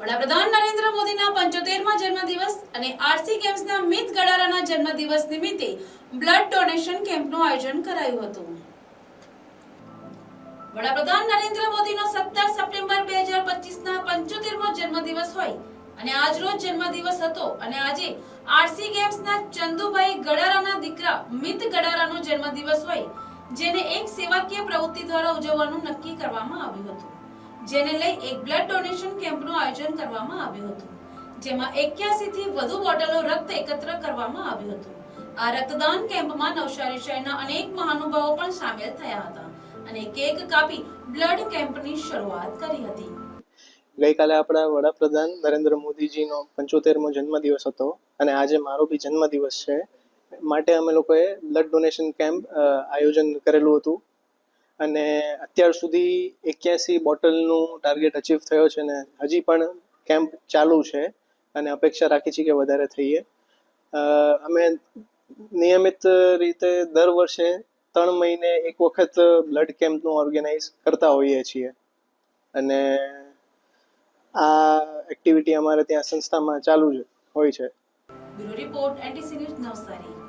વડાપ્રધાન નરેન્દ્ર મોદીના પંચોતેરમાં જન્મદિવસ અને આરસી ગેમ્સના મિત ગડારાના જન્મદિવસ નિમિત્તે બ્લડ ડોનેશન કેમ્પનું આયોજન કરાયું હતું. વડાપ્રધાન નરેન્દ્ર મોદીનો સત્તર સપ્ટેમ્બર બે હજાર પચીસના પંચોતેરમો જન્મદિવસ હોય અને આજરોજ જન્મદિવસ હતો અને આજે આરસી ગેમ્સના ચંદુભાઈ ગડારાના દીકરા મિત ગડારાનો જન્મદિવસ હોય, જેને એક સેવાકીય પ્રવૃત્તિ દ્વારા ઉજવવાનું નક્કી કરવામાં આવ્યું હતું. જેને લઈ એક બ્લડ ડોનેશન કેમ્પનું આયોજન કરવામાં આવ્યું હતું. જેમાં 81 થી વધુ બોટલો રક્ત એકત્ર કરવામાં આવ્યું હતું. આ રક્તદાન કેમ્પમાં નવસારી શહેરના અનેક મહાનુભાવો પણ સામેલ થયા હતા અને કેક કાપી બ્લડ કેમ્પની શરૂઆત કરી હતી. ગઈકાલે આપણા વડાપ્રધાન નરેન્દ્ર મોદીજીનો પંચોતેરમો જન્મદિવસ હતો અને આજે મારો બી જન્મદિવસ છે. માટે અમે લોકોએ બ્લડ ડોનેશન કેમ્પ આયોજન કરેલું હતું. અને અત્યાર સુધી એક્યાસી બોટલનું ટાર્ગેટ અચીવ થયો છે ને હજી પણ કેમ્પ ચાલુ છે અને અપેક્ષા રાખી છીએ કે વધારે થઈએ. અમે નિયમિત રીતે દર વર્ષે ત્રણ મહિને એક વખત બ્લડ કેમ્પનું ઓર્ગેનાઇઝ કરતા હોઈએ છીએ. અને આ એક્ટિવિટી અમારે ત્યાં સંસ્થામાં ચાલુ જ હોય છે. Report, NTC news Navsari.